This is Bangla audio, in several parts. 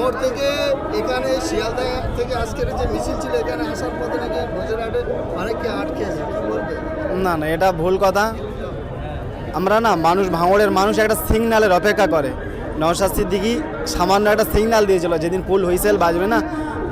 ভাঙড় থেকে এখানে শিয়ালদা থেকে আজকের যে মিছিল ছিল এখানে আসার পথে নাকি ভোজরাটে অনেককে আটকে আছে কি বলবে? না না এটা ভুল কথা। আমরা না মানুষ ভাঙড়ের মানুষ একটা সিগন্যালের অপেক্ষা করে। নওশাদ সিদ্দিকি সামান্য একটা সিগন্যাল দিয়েছিল যেদিন ফুল হুইসেল বাজবে না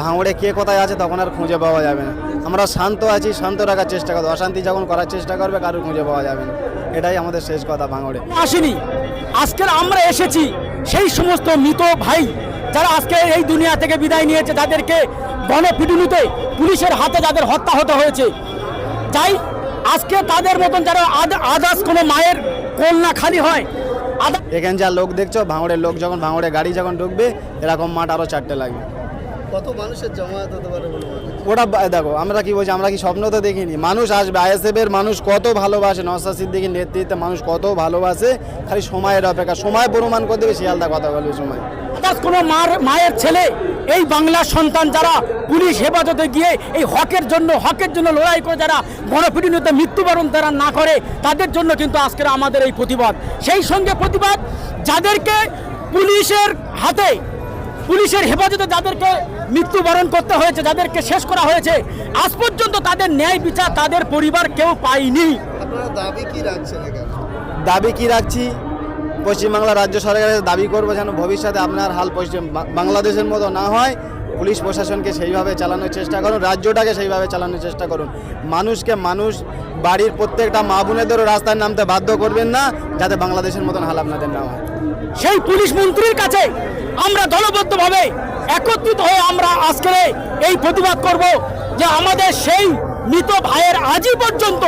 ভাঙড়ে কে কোথায় আছে তখন আর খুঁজে পাওয়া যাবে না। আমরা শান্ত আছি শান্ত রাখার চেষ্টা করব অশান্তি যখন করার চেষ্টা করবে কারোর খুঁজে পাওয়া যাবে না। এটাই আমাদের শেষ কথা ভাঙড়ে। আসেনি। আজকের আমরা এসেছি সেই সমস্ত মৃত ভাই যারা আজকে এই দুনিয়া থেকে বিদায় নিয়েছে যাদেরকে গণপিটুনিতে পুলিশের হাতে যাদের হত্যা হতে হয়েছে যাই আজকে তাদের মতন যারা আদার্স কোনো মায়ের কোল না খালি হয় এখানে যা লোক দেখছ ভাঙড়ের লোক যখন ভাঙড়ে গাড়ি যখন ঢুকবে এরকম মাঠ আরও চারটে লাগবে। কত মানুষের জমায়েত হতে পারে? ওটা দেখো আমরা কি বলছি আমরা কি স্বপ্ন তো দেখিনি। মানুষ আসবে আইএসএফ এর মানুষ কত ভালোবাসে নওসাদ সিদ্দিকির নেতৃত্বে মানুষ কত ভালোবাসে খালি সময়ের অপেক্ষা সময় প্রমাণ করে দেবে শিয়ালদা কথা বলবে সময়। আদার্স কোনো মার মায়ের ছেলে এই বাংলার সন্তান যারা পুলিশ হেফাজতে গিয়ে এই হকের জন্য হকের জন্য লড়াই করে যারা গণপিটুনিতে মৃত্যুবরণ তারা না করে তাদের জন্য কিন্তু আজকের আমাদের এই প্রতিবাদ। সেই সঙ্গে প্রতিবাদ যাদেরকে পুলিশের হাতে পুলিশের হেফাজতে যাদেরকে মৃত্যুবরণ করতে হয়েছে যাদেরকে শেষ করা হয়েছে আজ পর্যন্ত তাদের ন্যায় বিচার তাদের পরিবার কেউ পায়নি। দাবি কি রাখছেন এখানে? দাবি কি রাখছি? পশ্চিমবাংলা রাজ্য সরকারের দাবি করব যেন ভবিষ্যতে আপনার হাল পশ্চিম বাংলাদেশের মতো না হয়, পুলিশ প্রশাসনকে সেইভাবে চালানোর চেষ্টা করুন, রাজ্যটাকে সেইভাবে চালানোর চেষ্টা করুন। মানুষকে মানুষ, বাড়ির প্রত্যেকটা মা বোনেদেরও রাস্তায় নামতে বাধ্য করবেন না, যাতে বাংলাদেশের মতন হাল আপনাদের না হয়। সেই পুলিশ মন্ত্রীর কাছে আমরা দলবদ্ধভাবে একত্রিত হয়ে আমরা আজকে এই প্রতিবাদ করব যে আমাদের সেই মৃত ভাইয়ের আজই পর্যন্ত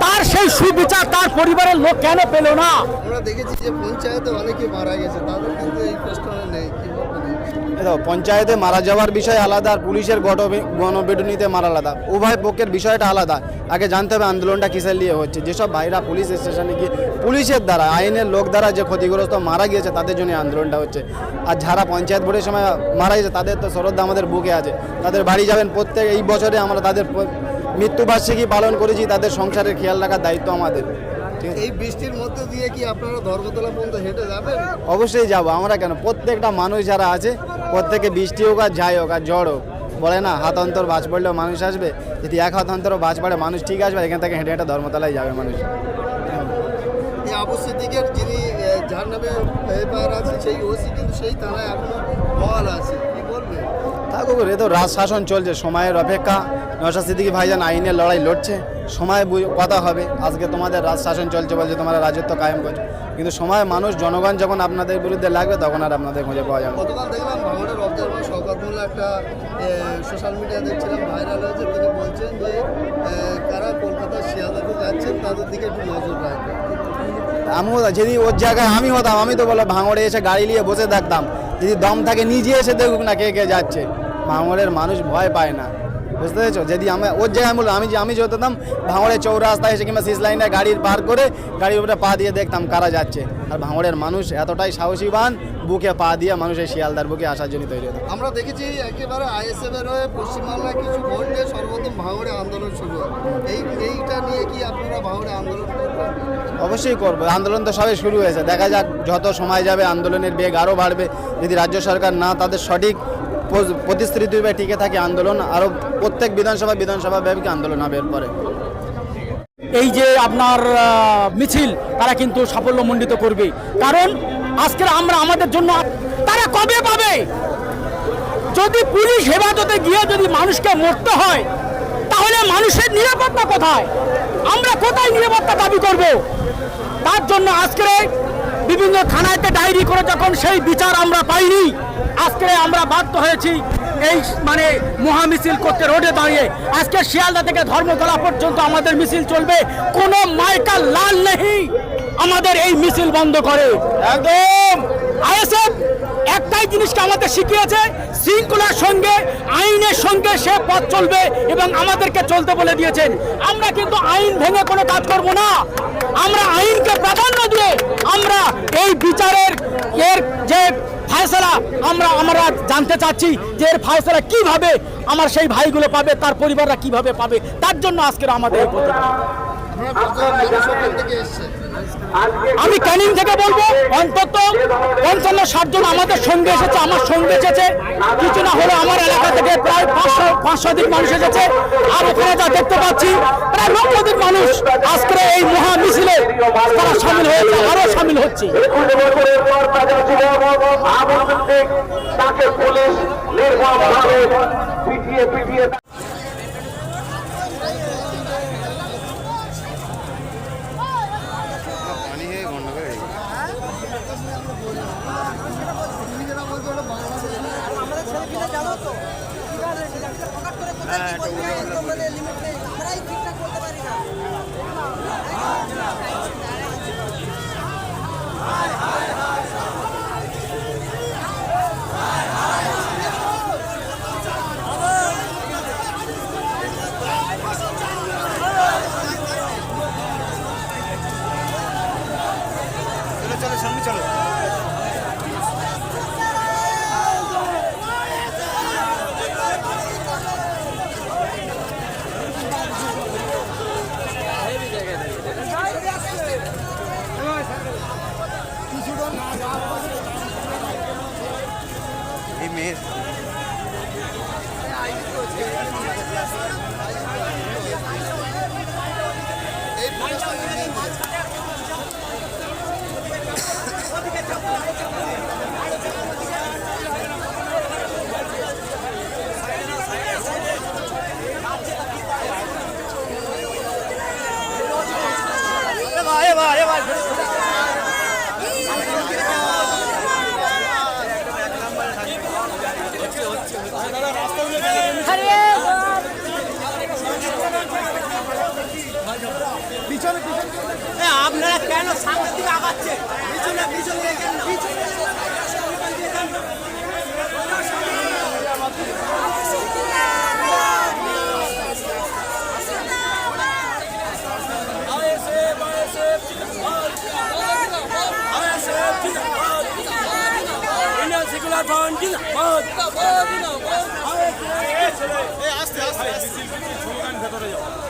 তার সেই সুবিচার তার পরিবারের লোক কেন পেল না? আমরা দেখেছি যে পঞ্চায়েতে অনেকে মারা গেছে তাদের কিন্তু এই নেই। পঞ্চায়েতে মারা যাওয়ার বিষয় আলাদা আর পুলিশের গণ- গণপিটুনিতে মারা আলাদা। উভয় পক্ষের বিষয়টা আলাদা। আগে জানতে হবে আন্দোলনটা কিসের নিয়ে হচ্ছে। যেসব ভাইরা পুলিশ স্টেশনে গিয়ে পুলিশের দ্বারা আইনের লোক দ্বারা যে ক্ষতিগ্রস্ত মারা গিয়েছে তাদের জন্য আন্দোলনটা হচ্ছে। আর যারা পঞ্চায়েত ভোটের সময় মারা গেছে তাদের তো শ্রদ্ধা আমাদের বুকে আছে। তাদের বাড়ি যাবেন প্রত্যেক এই বছরে আমরা তাদের মৃত্যুবার্ষিকী পালন করেছি তাদের সংসারের খেয়াল রাখার দায়িত্ব আমাদের। এই বৃষ্টির মধ্যে দিয়ে কি আপনারা ধর্মতলা পর্যন্ত হেঁটে যাবেন? অবশ্যই যাব। আমরা কেন? প্রত্যেকটা মানুষ যারা আছে প্রত্যেকে বৃষ্টি হোক আর যাই হোক আর ঝড় হোক বলে না হাত অন্তর বাজ পড়লেও মানুষ আসবে। যদি এক হাত অন্তর বাজ পড়ে মানুষ ঠিক আসবে এখান থেকে হেঁটে হেঁটে ধর্মতলায় যাবে মানুষ। এই আবু সিদ্দিকের যিনি যার নামে এফআইআর আছে সেই ওসি কিন্তু সেই থানায় এখনও বহাল আছে। এ তো রাজ শাসন চলছে সময়ের অপেক্ষা। নশা সিদ্দিকি ভাইজান আইনের লড়াই লড়ছে। সময় কথা হবে আজকে তোমাদের রাজ শাসন চলছে বলছে তোমরা রাজত্ব কায়েম করছ। কিন্তু সময় মানুষ জনগণ যখন আপনাদের বিরুদ্ধে লাগবে তখন আর আপনাদের খুঁজে পাওয়া যাবে। গতকাল দেখলাম একটা সোশ্যাল মিডিয়া দেখছিলাম ভাইরাল হয়েছে তিনি বলছেন যে আহ, কারা কলকাতা শিয়ালদাতে যাচ্ছেন তাদের দিকে একটু নজর রাখবেন। আমিও যদি ওর জায়গায় আমি হতাম আমি তো বলো ভাঙড়ে এসে গাড়ি নিয়ে বসে থাকতাম। যদি দম থাকে নিজে এসে দেখুক না কে কে যাচ্ছে। ভাঙড়ের মানুষ ভয় পায় না। বুঝতে পেরেছ? যদি আমি ওর জায়গায় বললাম আমি যে আমি যে হতাম ভাঙড়ে চৌরাস্তায় এসে কিংবা সিস লাইনে গাড়ির পার করে গাড়ির উপরে পা দিয়ে দেখতাম কারা যাচ্ছে। আর ভাঙড়ের মানুষ এতটাই সাহসীবান বুকে পা দিয়ে মানুষের শিয়ালদার বুকে আসার জন্য তৈরি হতো। আমরা দেখেছি একেবারে আইএসএফ এর হয়ে পশ্চিমবাংলায় কিছু ভোট নিয়ে সর্বপ্রথম ভাঙড়ে আন্দোলন শুরু হয়। এই এইটা নিয়ে কি আপনারা ভাঙড়ে আন্দোলন করবেন? অবশ্যই করব। আন্দোলন তো সবে শুরু হয়েছে। দেখা যাক যত সময় যাবে আন্দোলনের বেগ আরও বাড়বে। যদি রাজ্য সরকার না তাদের সঠিক প্রতিশ্রুতি রূপে টিকে থাকে আন্দোলন আরও প্রত্যেক বিধানসভা বিধানসভা ব্যাপী আন্দোলন হবে এরপরে। এই যে আপনার মিছিল, তারা কিন্তু সাফল্যমণ্ডিত করবে। কারণ আজকের আমরা আমাদের জন্য তারা কবে পাবে? যদি পুলিশ হেফাজতে গিয়ে যদি মানুষকে মরতে হয়, তাহলে মানুষের নিরাপত্তা কোথায়? আমরা কোথায় নিরাপত্তা দাবি করব? তার জন্য আজকে বিভিন্ন থানাতে ডায়েরি করে যখন সেই বিচার আমরা পাইনি আজকে আমরা বাধ্য হয়েছি এই মানে মহা মিছিল করতে রোডে দাঁড়িয়ে। আজকে শিয়ালদা থেকে ধর্মতলা পর্যন্ত আমাদের মিছিল চলবে। কোনো মাইকা লাল নেই। আমাদের এই মিছিল বন্ধ করে। একদম। আইএসএফ একটাই জিনিসকে আমাদের শিখিয়েছে, শৃঙ্খলার সঙ্গে, আইনের সঙ্গে সে পথ চলবে এবং আমাদেরকে চলতে বলে দিয়েছেন। আমরা কিন্তু আইন ভেঙে কোনো কাজ করব না। আমরা আইনকে প্রাধান্য দিয়ে আমরা এই বিচারের এর যে ফায়সলা, আমরা আমরা জানতে চাচ্ছি যে এর ফায়সলা কীভাবে আমার সেই ভাইগুলো পাবে, তার পরিবাররা কীভাবে পাবে, তার জন্য আজকের আমাদের এই প্রতিবাদ আমি ক্যানিং থেকে বলব, অন্তত পঞ্চান্ন, ষাট জন আমাদের সঙ্গে এসেছে, আমার সঙ্গে এসেছে। কিছু না হলে আমার এলাকা থেকে প্রায় পাঁচশো পাঁচশো দিন মানুষ এসেছে। আর ওখানে যা দেখতে পাচ্ছি, প্রায় লক্ষাধিক মানুষ আজকে এই মহা মিছিলে তারা সামিল হয়েছে, আরও সামিল হচ্ছে। তাকে পুলিশ নির্মমভাবে পিটিয়ে পিটিয়ে আমাদের ছেলেপিলে জানো তো কীভাবে সেটা প্রকাশ করে কোথায় 要约你 আপনারা কেন সামনের দিকে আগাচ্ছেন পিছনে পিছনে পিছনে ভেতরে যাও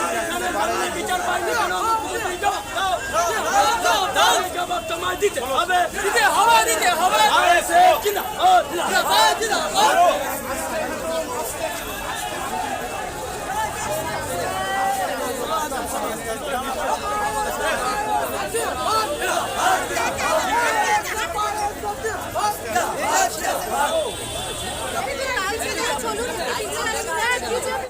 দিতে হবে দিতে হবে দিতে হবে